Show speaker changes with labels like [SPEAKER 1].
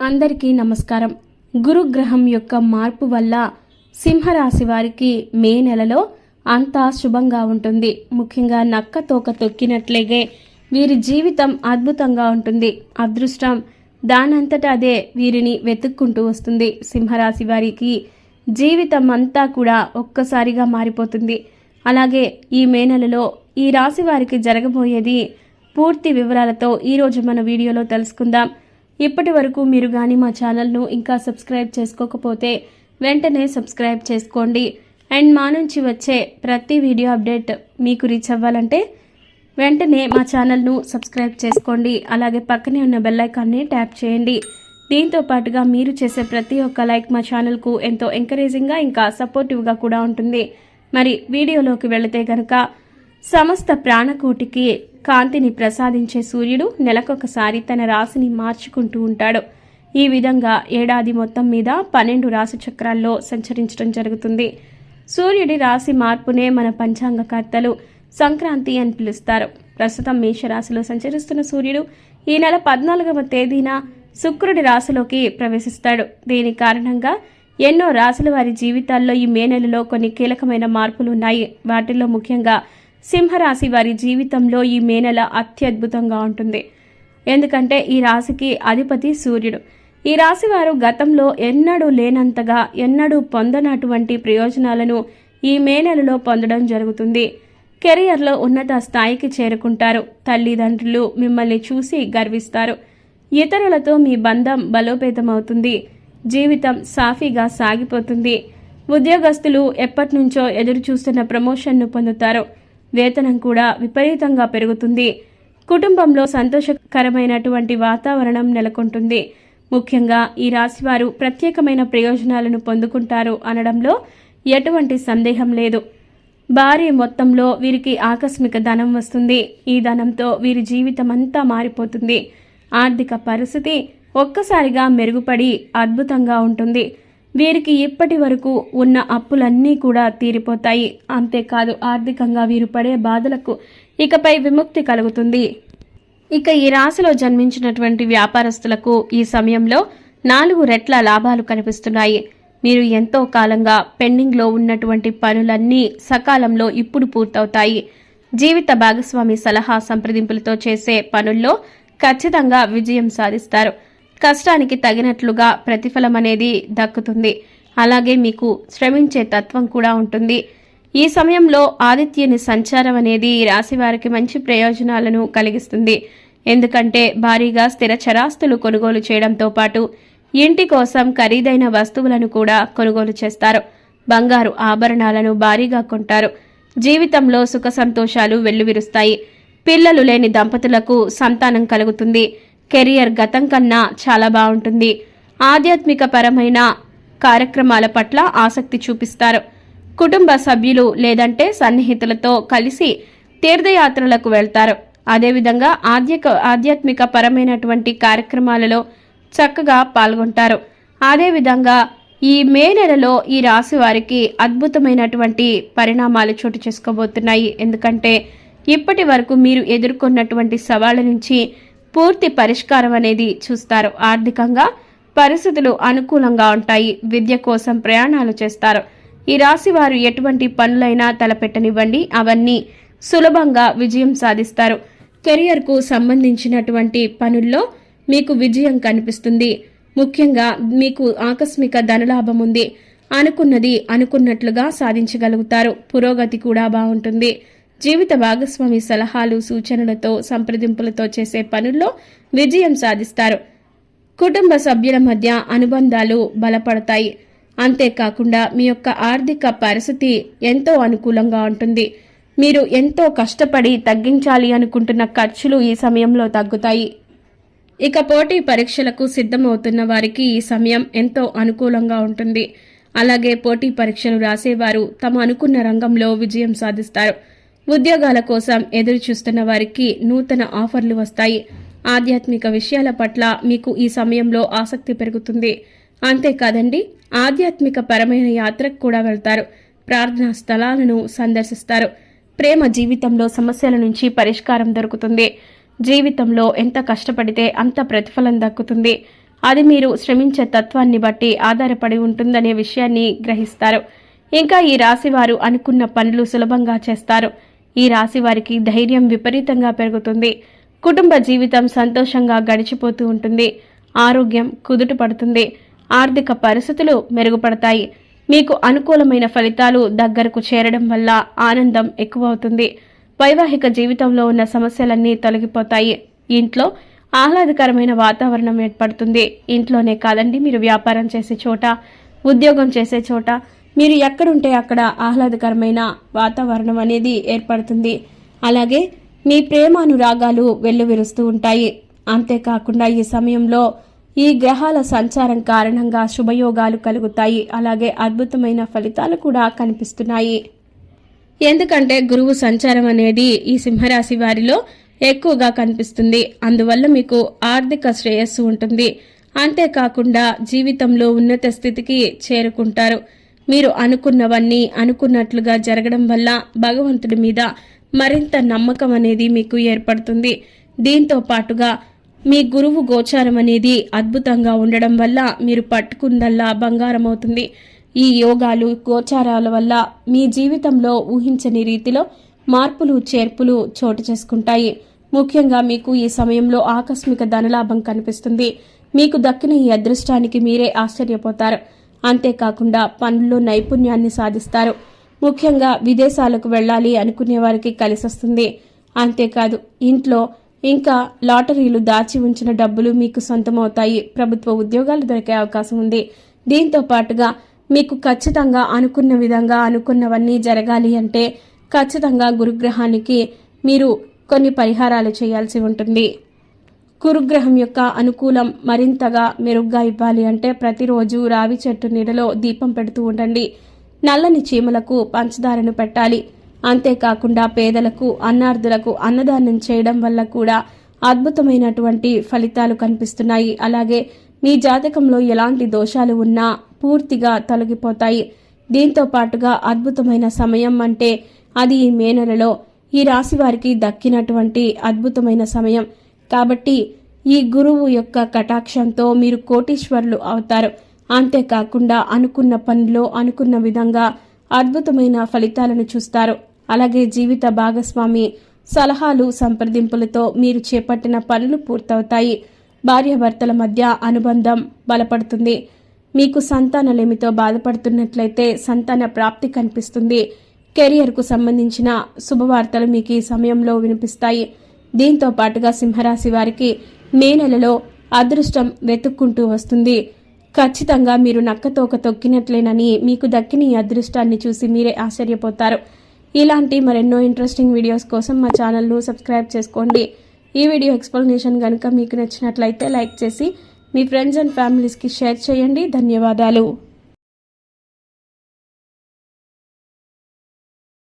[SPEAKER 1] అందరికీ నమస్కారం. గురుగ్రహం యొక్క మార్పు వల్ల సింహరాశి వారికి మే నెలలో అంతా శుభంగా ఉంటుంది. ముఖ్యంగా నక్క తోక తొక్కినట్లేగే వీరి జీవితం అద్భుతంగా ఉంటుంది. అదృష్టం దానంతట అదే వీరిని వెతుక్కుంటూ వస్తుంది. సింహరాశి వారికి జీవితం అంతా కూడా ఒక్కసారిగా మారిపోతుంది. అలాగే ఈ మే నెలలో ఈ రాశి వారికి జరగబోయేది పూర్తి వివరాలతో ఈరోజు మన వీడియోలో తెలుసుకుందాం. ఇప్పటి వరకు మీరు కానీ మా ఛానల్ను ఇంకా సబ్స్క్రైబ్ చేసుకోకపోతే వెంటనే సబ్స్క్రైబ్ చేసుకోండి. అండ్ మా నుంచి వచ్చే ప్రతి వీడియో అప్డేట్ మీకు రీచ్ అవ్వాలంటే వెంటనే మా ఛానల్ను సబ్స్క్రైబ్ చేసుకోండి. అలాగే పక్కనే ఉన్న బెల్లైకాన్ని ట్యాప్ చేయండి. దీంతో పాటుగా మీరు చేసే ప్రతి ఒక్క లైక్ మా ఛానల్కు ఎంతో ఎంకరేజింగ్గా ఇంకా సపోర్టివ్గా కూడా ఉంటుంది. మరి వీడియోలోకి వెళితే గనక సమస్త ప్రాణకోటికి కాంతిని ప్రసాదించే సూర్యుడు నెలకొకసారి తన రాశిని మార్చుకుంటూ ఉంటాడు. ఈ విధంగా ఏడాది మొత్తం మీద పన్నెండు రాశి చక్రాల్లో సంచరించడం జరుగుతుంది. సూర్యుడి రాశి మార్పునే మన పంచాంగకర్తలు సంక్రాంతి అని పిలుస్తారు. ప్రస్తుతం మేషరాశిలో సంచరిస్తున్న సూర్యుడు ఈ నెల పద్నాలుగవ తేదీన శుక్రుడి రాశిలోకి ప్రవేశిస్తాడు. దీని కారణంగా ఎన్నో రాశుల వారి జీవితాల్లో ఈ మే నెలలో కొన్ని కీలకమైన మార్పులు ఉన్నాయి వాటిల్లో ముఖ్యంగా సింహరాశి వారి జీవితంలో ఈ మే నెల అత్యద్భుతంగా ఉంటుంది. ఎందుకంటే ఈ రాశికి అధిపతి సూర్యుడు. ఈ రాశి వారు గతంలో ఎన్నడూ లేనంతగా ఎన్నడూ పొందనటువంటి ప్రయోజనాలను ఈ మే నెలలో పొందడం జరుగుతుంది. కెరియర్లో ఉన్నత స్థాయికి చేరుకుంటారు. తల్లిదండ్రులు మిమ్మల్ని చూసి గర్విస్తారు. ఇతరులతో మీ బంధం బలోపేతమవుతుంది. జీవితం సాఫీగా సాగిపోతుంది. ఉద్యోగస్తులు ఎప్పటి నుంచో ఎదురు చూస్తున్న ప్రమోషన్ను పొందుతారు. వేతనం కూడా విపరీతంగా పెరుగుతుంది. కుటుంబంలో సంతోషకరమైనటువంటి వాతావరణం నెలకొంటుంది. ముఖ్యంగా ఈ రాశివారు ప్రత్యేకమైన ప్రయోజనాలను పొందుకుంటారు అనడంలో ఎటువంటి సందేహం లేదు. భారీ మొత్తంలో వీరికి ఆకస్మిక ధనం వస్తుంది. ఈ ధనంతో వీరి జీవితం అంతా మారిపోతుంది. ఆర్థిక పరిస్థితి ఒక్కసారిగా మెరుగుపడి అద్భుతంగా ఉంటుంది. వీరికి ఇప్పటి వరకు ఉన్న అప్పులన్నీ కూడా తీరిపోతాయి. అంతేకాదు ఆర్థికంగా వీరు పడే బాధలకు ఇకపై విముక్తి కలుగుతుంది. ఇక ఈ రాశిలో జన్మించినటువంటి వ్యాపారస్తులకు ఈ సమయంలో నాలుగు రెట్ల లాభాలు కనిపిస్తున్నాయి. మీరు ఎంతో కాలంగా పెండింగ్లో ఉన్నటువంటి పనులన్నీ సకాలంలో ఇప్పుడు పూర్తవుతాయి. జీవిత భాగస్వామి సలహా సంప్రదింపులతో చేసే పనుల్లో ఖచ్చితంగా విజయం సాధిస్తారు. కష్టానికి తగినట్లుగా ప్రతిఫలం అనేది దక్కుతుంది. అలాగే మీకు శ్రమించే తత్వం కూడా ఉంటుంది. ఈ సమయంలో ఆదిత్యుని సంచారం అనేది రాశివారికి రాశి వారికి మంచి ప్రయోజనాలను కలిగిస్తుంది. ఎందుకంటే భారీగా స్థిర చరాస్తులు కొనుగోలు చేయడంతో పాటు ఇంటి కోసం ఖరీదైన వస్తువులను కూడా కొనుగోలు చేస్తారు. బంగారు ఆభరణాలను భారీగా కొంటారు. జీవితంలో సుఖ సంతోషాలు వెల్లువిరుస్తాయి. పిల్లలు లేని దంపతులకు సంతానం కలుగుతుంది. కెరియర్ గతం కన్నా చాలా బాగుంటుంది. ఆధ్యాత్మిక పరమైన కార్యక్రమాల పట్ల ఆసక్తి చూపిస్తారు. కుటుంబ సభ్యులు లేదంటే సన్నిహితులతో కలిసి తీర్థయాత్రలకు వెళ్తారు. అదేవిధంగా ఆధ్యక ఆధ్యాత్మిక పరమైనటువంటి కార్యక్రమాలలో చక్కగా పాల్గొంటారు. అదేవిధంగా ఈ మే నెలలో ఈ రాశి వారికి అద్భుతమైనటువంటి పరిణామాలు చోటు చేసుకోబోతున్నాయి. ఎందుకంటే ఇప్పటి వరకు మీరు ఎదుర్కొన్నటువంటి సవాళ్ళ నుంచి పూర్తి పరిష్కారం అనేది చూస్తారు. ఆర్థికంగా పరిస్థితులు అనుకూలంగా ఉంటాయి. విద్య కోసం ప్రయాణాలు చేస్తారు. ఈ రాశి వారు ఎటువంటి పనులైనా తలపెట్టనివ్వండి. అవన్నీ సులభంగా విజయం సాధిస్తారు. కెరియర్కు సంబంధించినటువంటి పనుల్లో మీకు విజయం కనిపిస్తుంది. ముఖ్యంగా మీకు ఆకస్మిక ధనలాభం ఉంది. అనుకున్నది అనుకున్నట్లుగా సాధించగలుగుతారు. పురోగతి కూడా బాగుంటుంది. జీవిత భాగస్వామి సలహాలు సూచనలతో సంప్రదింపులతో చేసే పనుల్లో విజయం సాధిస్తారు. కుటుంబ సభ్యుల మధ్య అనుబంధాలు బలపడతాయి. అంతేకాకుండా మీ యొక్క ఆర్థిక పరిస్థితి ఎంతో అనుకూలంగా ఉంటుంది. మీరు ఎంతో కష్టపడి తగ్గించాలి అనుకుంటున్న ఖర్చులు ఈ సమయంలో తగ్గుతాయి. ఇక పోటీ పరీక్షలకు సిద్ధమవుతున్న వారికి ఈ సమయం ఎంతో అనుకూలంగా ఉంటుంది. అలాగే పోటీ పరీక్షలు రాసేవారు తమ అనుకున్న రంగంలో విజయం సాధిస్తారు. ఉద్యోగాల కోసం ఎదురు చూస్తున్న వారికి నూతన ఆఫర్లు వస్తాయి. ఆధ్యాత్మిక విషయాల పట్ల మీకు ఈ సమయంలో ఆసక్తి పెరుగుతుంది. అంతేకాదండి ఆధ్యాత్మిక పరమైన యాత్రకు కూడా వెళ్తారు. ప్రార్థనా స్థలాలను సందర్శిస్తారు. ప్రేమ జీవితంలో సమస్యల నుంచి పరిష్కారం దొరుకుతుంది. జీవితంలో ఎంత కష్టపడితే అంత ప్రతిఫలం దక్కుతుంది. అది మీరు శ్రమించే తత్వాన్ని బట్టి ఆధారపడి ఉంటుందనే విషయాన్ని గ్రహిస్తారు. ఇంకా ఈ రాశివారు అనుకున్న పనులు సులభంగా చేస్తారు. ఈ రాశి వారికి ధైర్యం విపరీతంగా పెరుగుతుంది. కుటుంబ జీవితం సంతోషంగా గడిచిపోతూ ఉంటుంది. ఆరోగ్యం కుదుట పడుతుంది. ఆర్థిక పరిస్థితులు మెరుగుపడతాయి. మీకు అనుకూలమైన ఫలితాలు దగ్గరకు చేరడం వల్ల ఆనందం ఎక్కువవుతుంది. వైవాహిక జీవితంలో ఉన్న సమస్యలన్నీ తొలగిపోతాయి. ఇంట్లో ఆహ్లాదకరమైన వాతావరణం ఏర్పడుతుంది. ఇంట్లోనే కాదండి మీరు వ్యాపారం చేసే చోట ఉద్యోగం చేసే చోట మీరు ఎక్కడుంటే అక్కడ ఆహ్లాదకరమైన వాతావరణం అనేది ఏర్పడుతుంది. అలాగే మీ ప్రేమానురాగాలు వెల్లువిరుస్తూ ఉంటాయి. అంతేకాకుండా ఈ సమయంలో ఈ గ్రహాల సంచారం కారణంగా శుభయోగాలు కలుగుతాయి. అలాగే అద్భుతమైన ఫలితాలు కూడా కనిపిస్తున్నాయి. ఎందుకంటే గురువు సంచారం అనేది ఈ సింహరాశి వారిలో ఎక్కువగా కనిపిస్తుంది. అందువల్ల మీకు ఆర్థిక శ్రేయస్సు ఉంటుంది. అంతేకాకుండా జీవితంలో ఉన్నత స్థితికి చేరుకుంటారు. మీరు అనుకున్నవన్నీ అనుకున్నట్లుగా జరగడం వల్ల భగవంతుడి మీద మరింత నమ్మకం అనేది మీకు ఏర్పడుతుంది. దీంతో పాటుగా మీ గురువు గోచారం అనేది అద్భుతంగా ఉండడం వల్ల మీరు పట్టుకుందల్లా బంగారం అవుతుంది ఈ యోగాలు గోచారాల వల్ల మీ జీవితంలో ఊహించని రీతిలో మార్పులు చేర్పులు చోటు చేసుకుంటాయి. ముఖ్యంగా మీకు ఈ సమయంలో ఆకస్మిక ధనలాభం కనిపిస్తుంది. మీకు దక్కిన ఈ అదృష్టానికి మీరే ఆశ్చర్యపోతారు. అంతేకాకుండా పనుల్లో నైపుణ్యాన్ని సాధిస్తారు. ముఖ్యంగా విదేశాలకు వెళ్ళాలి అనుకునే వారికి కలిసొస్తుంది అంతేకాదు ఇంట్లో ఇంకా లాటరీలు దాచి ఉంచిన డబ్బులు మీకు సొంతమవుతాయి. ప్రభుత్వ ఉద్యోగాలు దొరికే అవకాశం ఉంది. దీంతో పాటుగా మీకు ఖచ్చితంగా అనుకున్న విధంగా అనుకున్నవన్నీ జరగాలి అంటే ఖచ్చితంగా గురుగ్రహానికి మీరు కొన్ని పరిహారాలు చేయాల్సి ఉంటుంది. కురుగ్రహం యొక్క అనుకూలం మరింతగా మెరుగ్గా ఇవ్వాలి అంటే ప్రతిరోజు రావి చెట్టు నీడలో దీపం పెడుతూ ఉండండి. నల్లని చీమలకు పంచదారను పెట్టాలి. అంతేకాకుండా పేదలకు అన్నార్థులకు అన్నదానం చేయడం వల్ల కూడా అద్భుతమైనటువంటి ఫలితాలు కనిపిస్తున్నాయి. అలాగే మీ జాతకంలో ఎలాంటి దోషాలు ఉన్నా పూర్తిగా తొలగిపోతాయి. దీంతో పాటుగా అద్భుతమైన సమయం అంటే అది ఈ మే నెలలో ఈ రాశి వారికి దక్కినటువంటి అద్భుతమైన సమయం. కాబట్టి ఈ గురువు యొక్క కటాక్షంతో మీరు కోటీశ్వరులు అవుతారు. అంతేకాకుండా అనుకున్న పనిలో అనుకున్న విధంగా అద్భుతమైన ఫలితాలను చూస్తారు. అలాగే జీవిత భాగస్వామి సలహాలు సంప్రదింపులతో మీరు చేపట్టిన పనులు పూర్తవుతాయి. భార్యాభర్తల మధ్య అనుబంధం బలపడుతుంది. మీకు సంతానలేమితో బాధపడుతున్నట్లయితే సంతాన ప్రాప్తి కనిపిస్తుంది. కెరియర్కు సంబంధించిన శుభవార్తలు మీకు ఈ సమయంలో వినిపిస్తాయి. దీంతో పాటుగా సింహరాశి వారికి మే నెలలో అదృష్టం వెతుక్కుంటూ వస్తుంది. ఖచ్చితంగా మీరు నక్కతోక తొక్కినట్లేనని మీకు దక్కిన ఈ అదృష్టాన్ని చూసి మీరే ఆశ్చర్యపోతారు. ఇలాంటి మరెన్నో ఇంట్రెస్టింగ్ వీడియోస్ కోసం మా ఛానల్ను సబ్స్క్రైబ్ చేసుకోండి. ఈ వీడియో ఎక్స్ప్లెనేషన్ కనుక మీకు నచ్చినట్లయితే లైక్ చేసి మీ ఫ్రెండ్స్ అండ్ ఫ్యామిలీస్కి షేర్ చేయండి. ధన్యవాదాలు.